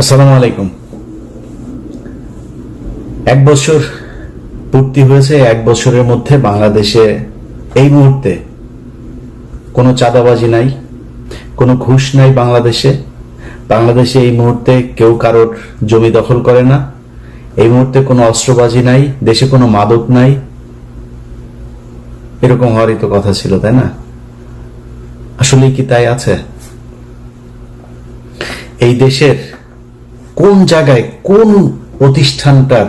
আসসালামু আলাইকুম। এক বছর পূর্তি হয়েছে, এক বছরের মধ্যে বাংলাদেশে এই মুহূর্তে কোনো চাঁদাবাজি নাই, কোনো ঘুষ নাই বাংলাদেশে। বাংলাদেশে এই মুহূর্তে কেউ কারোর জমি দখল করে না, এই মুহূর্তে কোনো অস্ত্রবাজি নাই, দেশে কোনো মাদক নাই। এরকম হওয়ারই তো কথা ছিল, তাই না? আসলে কি তাই আছে? এই দেশের কোন জায়গায় কোন প্রতিষ্ঠানটার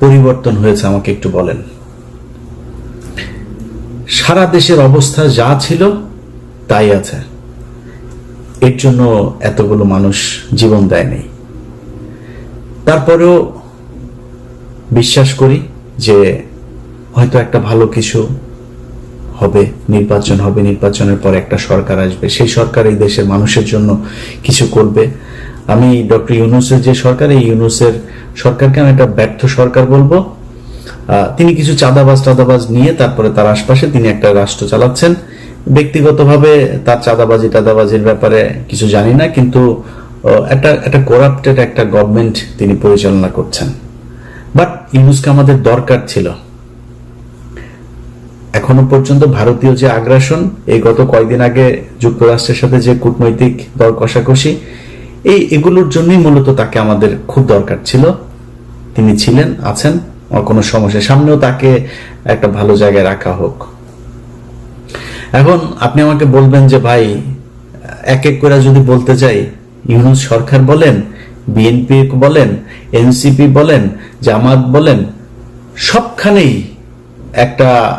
পরিবর্তন হয়েছে আমাকে একটু বলেন। সারা দেশের অবস্থা যা ছিল, তাই আছে। এর জন্য এতগুলো মানুষ জীবন দেয়নি। তারপরেও বিশ্বাস করি যে হয়তো একটা ভালো কিছু হবে, নির্বাচন হবে, নির্বাচনের পর একটা সরকার আসবে। সেই সরকার এই দেশের মানুষের জন্য কিছু করবে। আমি ডক্টর ইউনুসের যে সরকার, এই ইউনুসের সরকারকে আমি একটা ব্যর্থ সরকার বলব। তিনি কিছু চাঁদাবাজ টাদাবাজ নিয়ে তারপরে তার আশপাশে তিনি একটা রাষ্ট্র চালাচ্ছেন। ব্যক্তিগতভাবে তার চাঁদাবাজি টাদাবাজির ব্যাপারে কিছু জানি না, কিন্তু একটা একটা করাপ্টেড একটা গভর্নমেন্ট তিনি পরিচালনা করছেন। বাট ইউনুসকে আমাদের দরকার ছিল। এখনও পর্যন্ত ভারতীয় যে আগ্রাসন, এই গত কয়েকদিন আগে যুক্তরাষ্ট্রের সাথে যে কূটনৈতিক দর কষাকষি এই এগুলোর জন্যই মূলত তাকে আমাদের খুব দরকার ছিল। তিনি ছিলেন, আছেন, আমার কোনো সমস্যা সামনেও তাকে একটা ভালো জায়গায় রাখা হোক। এখন আপনি আমাকে বলবেন যে, ভাই, এক এক করে যদি বলতে যাই, ইউনুস সরকার বলেন বিএনপি বলেন এনসিপি বলেন, জামাত বলেন, সবখানেই একটা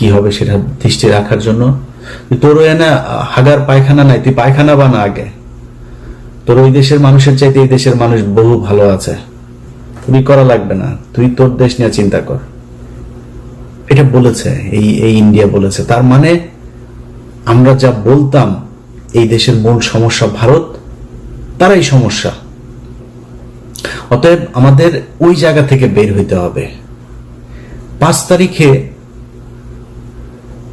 কি হবে সেটা দৃষ্টি রাখার জন্য। তোর এনে হাগার পায়খানা নাই, তুই পায়খানা বানা আগে। তোর ওই দেশের মানুষের চাইতে এই দেশের মানুষ বহু ভালো আছে। তুই করা লাগবে না, তুই তোর দেশ নিয়ে চিন্তা কর। এটা বলেছে, এই এই ইন্ডিয়া বলেছে। তার মানে আমরা যা বলতাম, এই দেশের মূল সমস্যা ভারত, তারাই সমস্যা। অতএব আমাদের ওই জায়গা থেকে বের হইতে হবে। পাঁচ তারিখে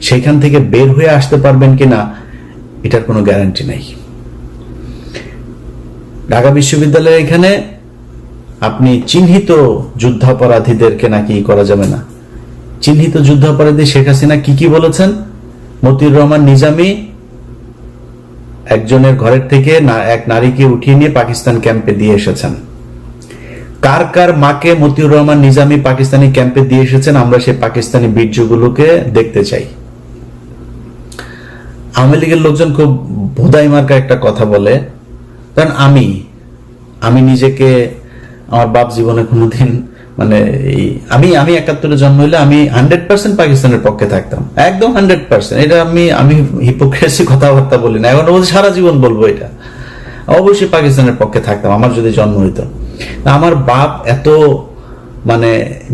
সেখান থেকে বের হয়ে আসতে পারবেন কিনা, এটার কোনো গ্যারান্টি নেই। ঢাকা বিশ্ববিদ্যালয়ের এখানে আপনি চিহ্নিত যুদ্ধাপরাধীদেরকে নাকি করা যাবে না। চিহ্নিত যুদ্ধাপরাধী শেখ হাসিনা কি কি বলেছেন? মতিউর রহমান নিজামি একজনের ঘরের থেকে না- এক নারীকে উঠিয়ে নিয়ে পাকিস্তান ক্যাম্পে দিয়ে এসেছেন। কার কার মাকে মতিউর রহমান নিজামি পাকিস্তানি ক্যাম্পে দিয়ে এসেছেন, আমরা সেই পাকিস্তানি বীর্যগুলোকে দেখতে চাই। আওয়ামী লীগের লোকজন খুব ভোদাই মার্কা একটা কথা বলে, কারণ আমি আমি নিজেকে, আমার বাপ জীবনে কোনোদিন মানে এই, আমি আমি একাত্তরে জন্ম হইলে আমি হান্ড্রেড পার্সেন্ট পাকিস্তানের পক্ষে থাকতাম। একদম হান্ড্রেড পার্সেন্ট এটা আমি আমি হিপোক্রেসি কথাবার্তা বলি না। এখন বলছি সারা জীবন বলব এটা। অবশ্যই পাকিস্তানের পক্ষে থাকতাম, আমার যদি জন্ম হইতো। আমার বাপ এত মানে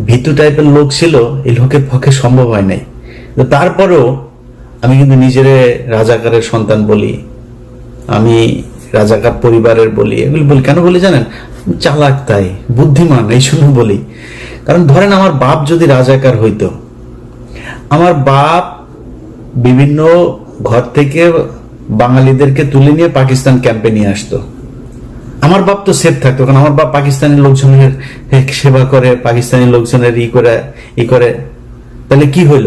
ভীতু টাইপের লোক ছিল, এই লোকের পক্ষে সম্ভব হয় নাই। তারপরেও আমি কিন্তু নিজেরে রাজাকারের সন্তান বলি, আমি রাজাকার পরিবারের বলি, এগুলি বলি। কেন বলি জানেন? চালাক তাই, বুদ্ধিমান, এই জন্য বলি। কারণ ধরেন আমার বাপ যদি রাজাকার হইতো, আমার বাপ বিভিন্ন ঘর থেকে বাঙালিদেরকে তুলে নিয়ে পাকিস্তান ক্যাম্পে নিয়ে আসতো। আমার বাপ তো সেফ থাকতো, কারণ আমার বাপ পাকিস্তানি লোকজনের সেবা করে, পাকিস্তানি লোকজনের ই করে ই করে। তাহলে কি হইল?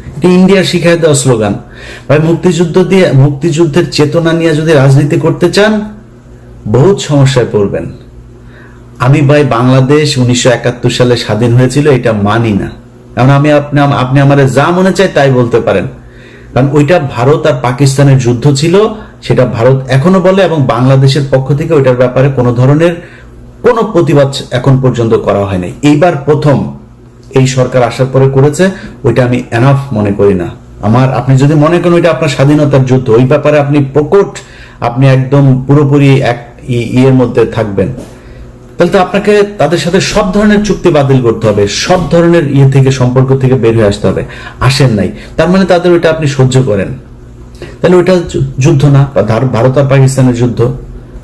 এটা ইন্ডিয়ার শিখাই দেওয়া স্লোগান। ভাই, মুক্তিযুদ্ধ দিয়ে, মুক্তিযুদ্ধের চেতনা নিয়ে যদি রাজনীতি করতে চান, বহুত সমস্যায় পড়বেন। আমি ভাই, বাংলাদেশ উনিশশো একাত্তর সালে স্বাধীন হয়েছিল, এটা মানি না। কারণ আমি আপনি আপনি আমার যা মনে চাই তাই বলতে পারেন। কারণ ওইটা ভারত আর পাকিস্তানের যুদ্ধ ছিল, সেটা ভারত এখনও বলে এবং বাংলাদেশের পক্ষ থেকে ওইটার ব্যাপারে কোনো ধরনের কোনো প্রতিবাদ এখন পর্যন্ত করা হয়নি। এইবার প্রথম এই সরকার আসার পরে করেছে, ওইটা আমি এনাফ মনে করি না। আমার, আপনি যদি মনে করেন ওইটা আপনার স্বাধীনতার যুদ্ধ, ওই ব্যাপারে আপনি প্রকট, আপনি একদম পুরোপুরি এক ইয়ের মধ্যে থাকবেন। তাহলে তো আপনাকে তাদের সাথে সব ধরনের চুক্তি বাতিল করতে হবে, সব ধরনের ইয়ে থেকে, সম্পর্ক থেকে বের হয়ে আসতে হবে। আসেন নাই। তার মানে তাদের ওইটা আপনি সহ্য করেন। তাহলে ওইটা যুদ্ধ না, বা ভারত আর পাকিস্তানের যুদ্ধ।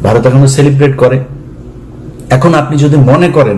ভারত এখনও সেলিব্রেট করে। এখন আপনি যদি মনে করেন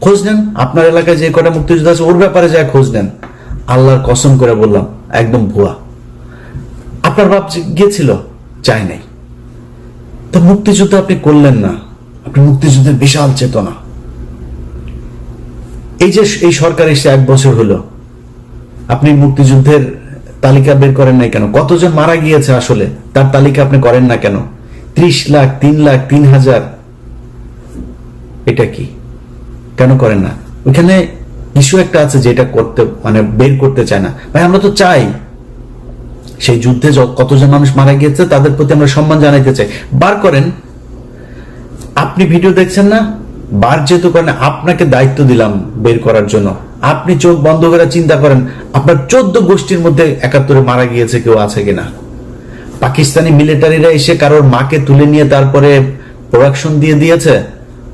খোঁজ নেন। আপনার এলাকায় যে কটা মুক্তিযুদ্ধ আছে, ওর ব্যাপারে যা খোঁজ নেন। আল্লাহর কসম করে বললাম, একদম ভুয়া। আপনার বাপ গিয়েছিল চাই নাই। তো মুক্তিযুদ্ধ আপনি করলেন না। আপনি মুক্তিযুদ্ধের বিশাল চেতনা। এই যে এই সরকার এসে এক বছর হলো, আপনি মুক্তিযুদ্ধের তালিকা বের করেন নাই কেন? কতজন মারা গিয়েছে আসলে? তার তালিকা আপনি করেন না কেন? ত্রিশ লাখ, তিন লাখ, তিন হাজার। এটা কি? কেন করেন না? ওইখানে ইস্যু একটা আছে যেটা করতে মানে বের করতে চায় না। ভাই, আমরা তো চাই সেই যুদ্ধে কতজন মানুষ মারা গিয়েছে, তাদের প্রতি আমরা সম্মান জানাইতে চাই। বার করেন। আপনি ভিডিও দেখছেন না? বার যেহেতু করেন, আপনাকে দায়িত্ব দিলাম বের করার জন্য। আপনি চোখ বন্ধ করে চিন্তা করেন, আপনার চোদ্দ গোষ্ঠীর মধ্যে একাত্তরে মারা গিয়েছে কেউ আছে কিনা? পাকিস্তানি মিলিটারিরা এসে কারোর মাকে তুলে নিয়ে তারপরে প্রোডাকশন দিয়ে দিয়েছে।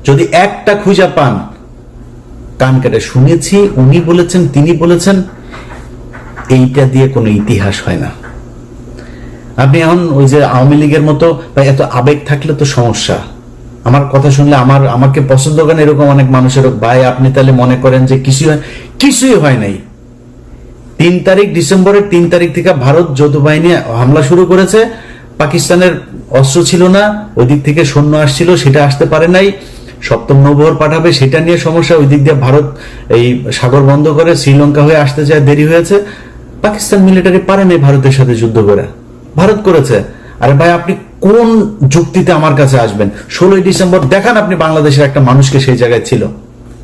যদি একটা খুঁজা পান কান কেটে শুনেছি, উনি বলেছেন, তিনি বলেছেন, এইটা দিয়ে কোনো ইতিহাস হয় না। আপনি এখন ওই যে আওয়ামী লীগের মতো, বা এত আবেগ থাকলে তো সমস্যা। আমার কথা শুনলে আমার, আমাকে পছন্দ করেন এরকম অনেক মানুষের, ভাই আপনি তাহলে মনে করেন যে হয় কিছুই হয় নাই। তিন তারিখ ডিসেম্বরের তিন তারিখ থেকে ভারত যৌথ বাহিনী হামলা শুরু করেছে। পাকিস্তানের অস্ত্র ছিল না ওই দিক থেকে সৈন্য আসছিল, সেটা আসতে পারে নাই। সপ্তম নৌবহর পাঠাবে, সেটা নিয়ে সমস্যা। ওই দিক দিয়ে ভারত এই সাগর বন্ধ করে শ্রীলঙ্কা হয়ে আসতে যায় দেরি হয়েছে। পাকিস্তান মিলিটারি পারে নাই ভারতের সাথে যুদ্ধ করে। ভারত করেছে। আরে ভাই, আপনি কোন যুক্তিতে আমার কাছে আসবেন? ষোলোই ডিসেম্বর, দেখান আপনি বাংলাদেশের একটা মানুষকে সেই জায়গায় ছিল।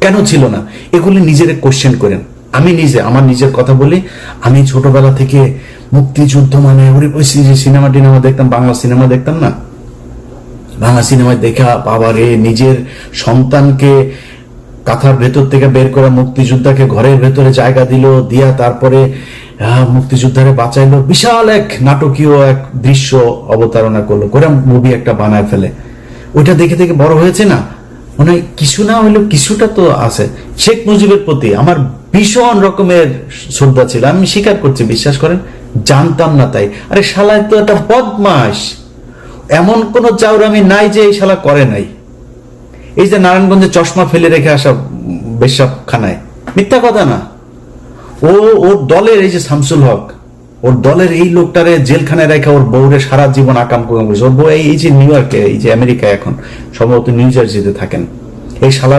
কেন ছিল না? এগুলি নিজের কোশ্চেন করেন। আমি নিজে, আমার নিজের কথা বলি। আমি ছোটবেলা থেকে মুক্তিযুদ্ধ মানে সিনেমা টিনেমা দেখতাম, বাংলা সিনেমা দেখতাম না? বাংলা সিনেমায় দেখা বাবারে নিজের সন্তানকে কাঁথার ভেতর থেকে বের করে, মুক্তিযোদ্ধাকে ঘরের ভেতরে জায়গা দিল, দিয়া তারপরে মুক্তিযোদ্ধারে বাঁচাইলো। বিশাল এক নাটকীয় এক দৃশ্য অবতারণা করল। করে মুভি একটা বানায় ফেলে। ওইটা দেখে দেখে বড় হয়েছে না? মনে হয় কিছু না হইলেও কিছুটা তো আছে। শেখ মুজিবের প্রতি আমার ভীষণ রকমের শ্রদ্ধা ছিল। আমি স্বীকার করছি, বিশ্বাস করেন? জানতাম না তাই। আরে শালায় তো একটা বদমাস এমন কোন চাউরামি নাই যে এই শালা করে নাই। এই যে নারায়ণগঞ্জে চশমা ফেলে রেখে আসা বেশাব খানায় মিথ্যা কথা না। ও, ওর দলের এই যে শামসুল হক, ওর দলের এই লোকটারে জেলখানায় রেখে ওর বউরে সারা জীবন আকাম কুকাম করেছে ওর বউ এই যে নিউ ইয়র্কে এই যে আমেরিকায় এখন, সম্ভবত নিউ জার্সিতে থাকেন। এই শালা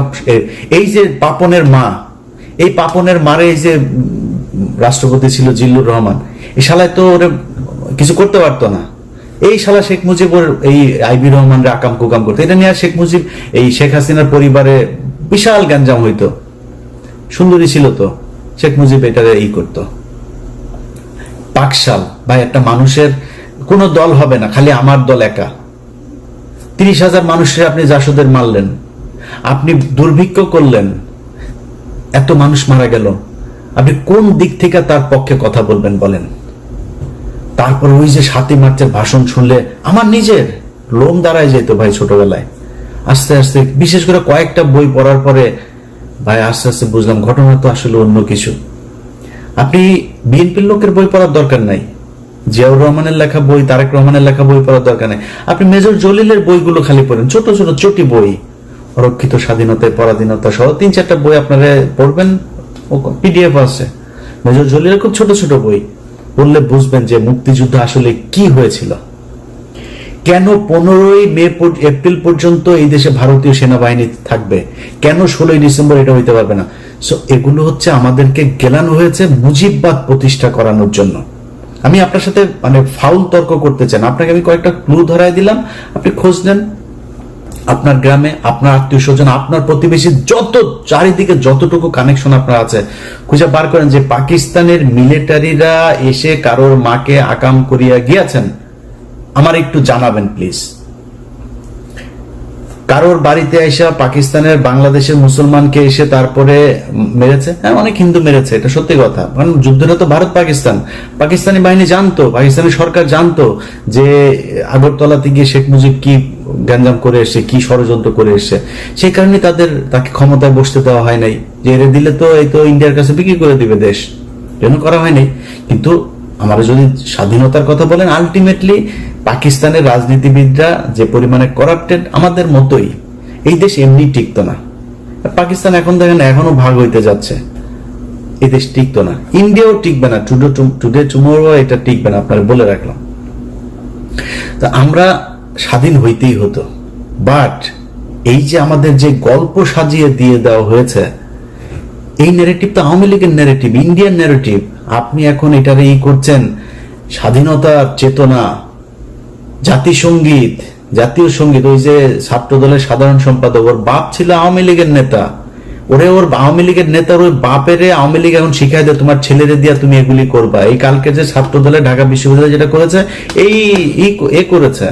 এই যে পাপনের মা, এই পাপনের মারে এই যে রাষ্ট্রপতি ছিল জিল্লুর রহমান, এই শালায় তো ওরে কিছু করতে পারতো না। এই শালা শেখ মুজিবর, এই আইবি রহমানরে আকাম কুকাম করতো। এটা নিয়ে শেখ মুজিব, এই শেখ হাসিনার পরিবারে বিশাল গ্যাঞ্জাম হইতো। সুন্দরী ছিল তো। শেখ মুজিব এটারে ই করতো। পাকশাল। ভাই, একটা মানুষের কোনো দল হবে না, খালি আমার দল একা। তিরিশ হাজার মানুষের আপনি জাসদের মারলেন। আপনি দুর্ভিক্ষ করলেন। এত মানুষ মারা গেল। আপনি কোন দিক থেকে তার পক্ষে কথা বলবেন বলেন? তারপর ওই যে সাতই মার্চের ভাষণ শুনলে আমার নিজের লোম দাঁড়ায় যেত ভাই ছোটবেলায়। আস্তে আস্তে, বিশেষ করে কয়েকটা বই পড়ার পরে, ভাই আস্তে আস্তে বুঝলাম ঘটনা তো আসলে অন্য কিছু। আপনি বিএনপির লোকের বই পড়ার দরকার নাই। জিয়াউর রহমানের লেখা বই, তারেক রহমানের লেখা বই পড়ার দরকার নেই। আপনি মেজর জলিলের বইগুলো খালি পড়েন, ছোট ছোট চটি বই, অরক্ষিত স্বাধীনতায়, পরাধীনতা সহ তিন চারটা বই আপনারা পড়বেন পিডিএফ আছে। মেজর জলিলের খুব ছোট ছোট বই। পড়লে বুঝবেন যে মুক্তিযুদ্ধ আসলে কি হয়েছিল। কেন পনেরোই মে এপ্রিল পর্যন্ত এই দেশে ভারতীয় সেনাবাহিনী থাকবে? কেন ষোলোই ডিসেম্বর এটা হইতে পারবে না? সো এগুলো হচ্ছে আমাদেরকে গেলানো হয়েছে মুজিববাদ প্রতিষ্ঠা করানোর জন্য। আমি আপনার সাথে মানে ফাউল তর্ক করতে চান আপনাকে আমি কয়েকটা ক্লু ধরাই দিলাম। আপনি খোঁজ নেন। আপনার গ্রামে, আপনার আত্মীয় স্বজন, আপনার প্রতিবেশী যত চারিদিকে যতটুকু কানেকশন আপনার আছে, খুঁজে বার করেন যে পাকিস্তানের মিলিটারিরা এসে কারোর মাকে আকাম করিয়া গিয়াছেন। আমার একটু জানাবেন প্লিজ কারোর বাড়িতে এসে পাকিস্তানের বাংলাদেশের মুসলমানকে এসে তারপরে মেরেছে? হ্যাঁ অনেক হিন্দু মেরেছে, এটা সত্যি কথা। কারণ যুদ্ধটা তো ভারত, পাকিস্তান। পাকিস্তানি বাহিনী জানতো, পাকিস্তানি সরকার জানতো যে আগরতলাতে গিয়ে শেখ মুজিব কি গ্যাঞ্জাম করে এসছে, কি ষড়যন্ত্র করে এসছে। সেই কারণে তাদের, তাকে ক্ষমতায় বসতে দেওয়া হয় নাই। যে এরে দিলে তো এই তো ইন্ডিয়ার কাছে বিক্রি করে দিবে দেশ। জন্য করা হয়নি কিন্তু আমরা যদি স্বাধীনতার কথা বলেন আলটিমেটলি পাকিস্তানের রাজনীতিবিদরা যে পরিমাণে করাপ্টেড আমাদের মতোই। এই দেশ এমনি টিকতো না। পাকিস্তান এখন দেখেন এখনও ভাগ হইতে যাচ্ছে। এই দেশ টিকতো না। ইন্ডিয়াও টিকবে না। টুডে টুডে টুমোরো এটা টিকবে না। আপনার বলে রাখলাম। তা আমরা স্বাধীন হইতেই হতো। বাট এই যে আমাদের যে গল্প সাজিয়ে দিয়ে দেওয়া হয়েছে, এই ন্যারেটিভ তো আওয়ামী লীগের ন্যারেটিভ ইন্ডিয়ান ন্যারেটিভ আপনি এখন এটার ই করছেন, স্বাধীনতার চেতনা জাতিসঙ্গীত জাতীয় সংগীত, ওই যে ছাত্র দলের সাধারণ সম্পাদক, ওর বাপ ছিল আওয়ামী লীগের নেতা। ওরে ওর আওয়ামী লীগের নেতার ওই বাপেরে আওয়ামী লীগ এখন শিখাই দেয়, তোমার ছেলেদের দিয়া তুমি এগুলি করবা। এই কালকে যে ছাত্র দলে ঢাকা বিশ্ববিদ্যালয় যেটা করেছে এই, এ করেছে।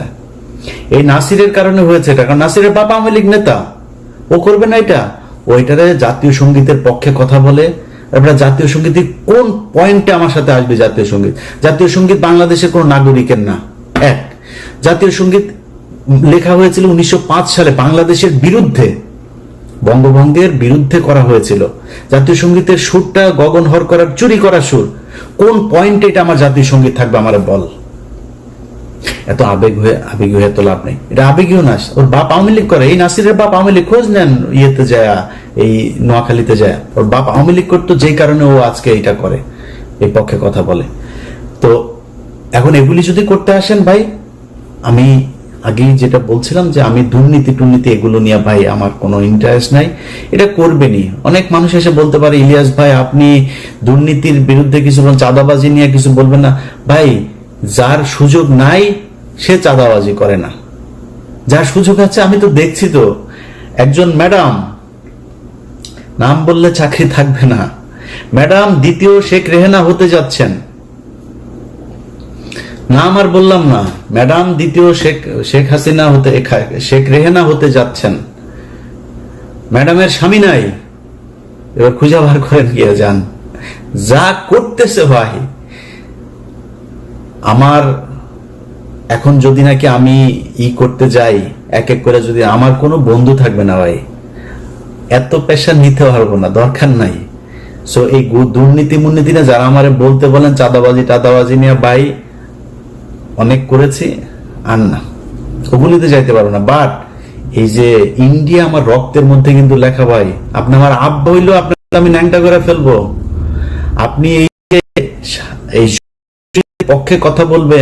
এই নাসিরের কারণে হয়েছে এটা। কারণ নাসিরের বাবা আওয়ামী লীগ নেতা। ও করবে না এটা। ওইটারে জাতীয় সঙ্গীতের পক্ষে কথা বলে। তারপরে জাতীয় সঙ্গীতের কোন পয়েন্টে আমার সাথে আসবে জাতীয় সংগীত? জাতীয় সংগীত বাংলাদেশের কোন নাগরিকের না। এক, জাতীয় সংগীত লেখা হয়েছিল উনিশশো পাঁচ সালে বাংলাদেশের বিরুদ্ধে। বঙ্গভঙ্গের বিরুদ্ধে করা হয়েছিল। জাতীয় সঙ্গীতের সুরটা গগন হর করার, চুরি করা সুর। কোন পয়েন্টে এটা আমার জাতীয় সংগীত থাকবে আমার বল। এত আবেগ হয়ে আবেগ হয়ে তো লাভ নেই। এটা আবেগীয় না ওর বাপ আওয়ামী লীগ করে। এই নাসিরের বাপ আওয়ামী লীগ খোঁজ নেন ইয়েতে যায়, এই নোয়াখালীতে যায়। ওর বাপ আওয়ামী লীগ করতো যেই কারণে ও আজকে এটা করে, এই পক্ষে কথা বলে। তো এখন এগুলি যদি করতে আসেন ভাই, আমি আগেই যেটা বলছিলাম যে আমি দুর্নীতি টুর্নীতি এগুলো নিয়ে ভাই আমার কোনো ইন্টারেস্ট নাই। এটা করবেনই। অনেক মানুষ এসে বলতে পারে, ইলিয়াস ভাই, আপনি দুর্নীতির বিরুদ্ধে কিছু বলেন চাঁদাবাজি নিয়ে কিছু বলবেন না। ভাই যার সুযোগ নাই, সে চাঁদাবাজি করে না। যার সুযোগ আছে, আমি তো দেখছি তো। একজন ম্যাডাম, নাম বললে চাকরি থাকবে না। ম্যাডাম, দ্বিতীয় শেখ রেহেনা হতে যাচ্ছেন। নাম আর বললাম না। ম্যাডাম, দ্বিতীয় শেখ শেখ হাসিনা হতে, শেখ রেহেনা হতে যাচ্ছেন। ম্যাডামের স্বামী নাই। এবার খুঁজে বার করেন গিয়ে, যান। যা করতেছে ভাই আমার এখন যদি নাকি আমি ই করতে যাই, এক এক করে যদি আমার কোনো বন্ধু থাকবে না ভাই, এত প্রেশার নিতে পারব না, দরকার নাই। সো এই দুর্নীতি মুর্নীতি না যারা আমারে বলতে বলেন, চাঁদাবাজি, টাদাবাজি নিয়ে, ভাই, অনেক করেছি, আর না, ওগুলিতে যাইতে পারব না। বাট এই যে ইন্ডিয়া আমার রক্তের মধ্যে কিন্তু লেখা ভাই, আপনি আমার আব্বা হইলেও আপনাকে আমি ন্যাংটা করে ফেলব। আপনি এই এই পক্ষে কথা বলবেন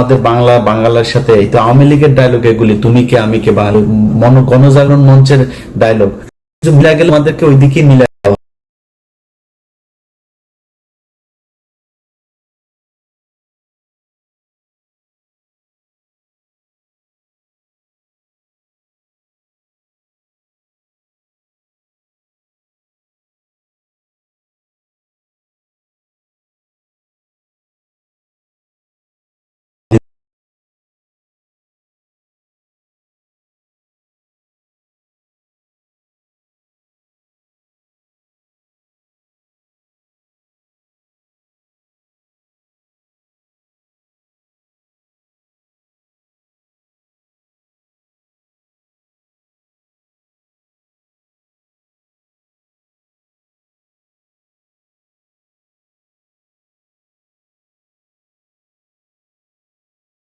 আমাদের বাংলা, বাঙালার সাথে এই তো আওয়ামী লীগের ডায়লগ এগুলি, তুমি কে, আমি কে, বা গণজাগরণ মঞ্চের ডায়লগ মিলা গেলে আমাদেরকে ওইদিকে মিলা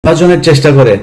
বিভাজনের চেষ্টা করে।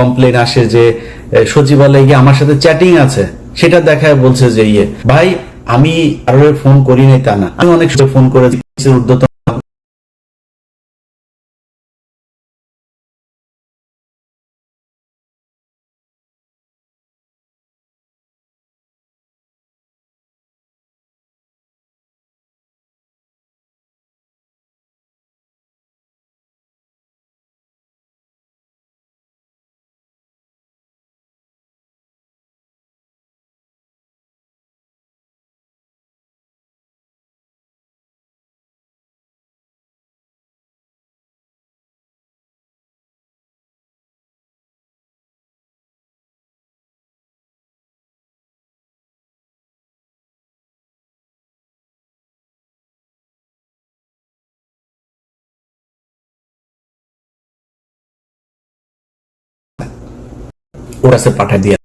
কমপ্লেন আসে যে সচিবালয়ে গিয়ে আমার সাথে চ্যাটিং আছে। সেটা দেখায় বলছে যে ইয়ে ভাই, আমি আরও ফোন করি নাই তা না। আমি অনেক ফোন করেছি ঊর্ধ্বতন ওর কাছে পাঠা দিয়ে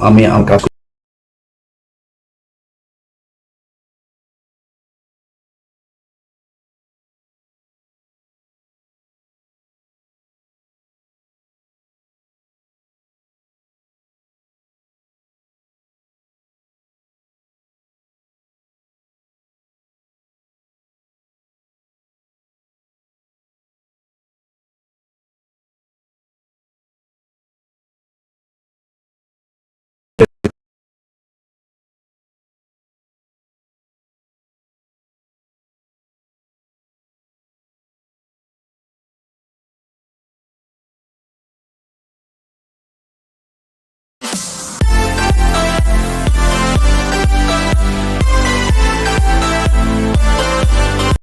আমি কাজ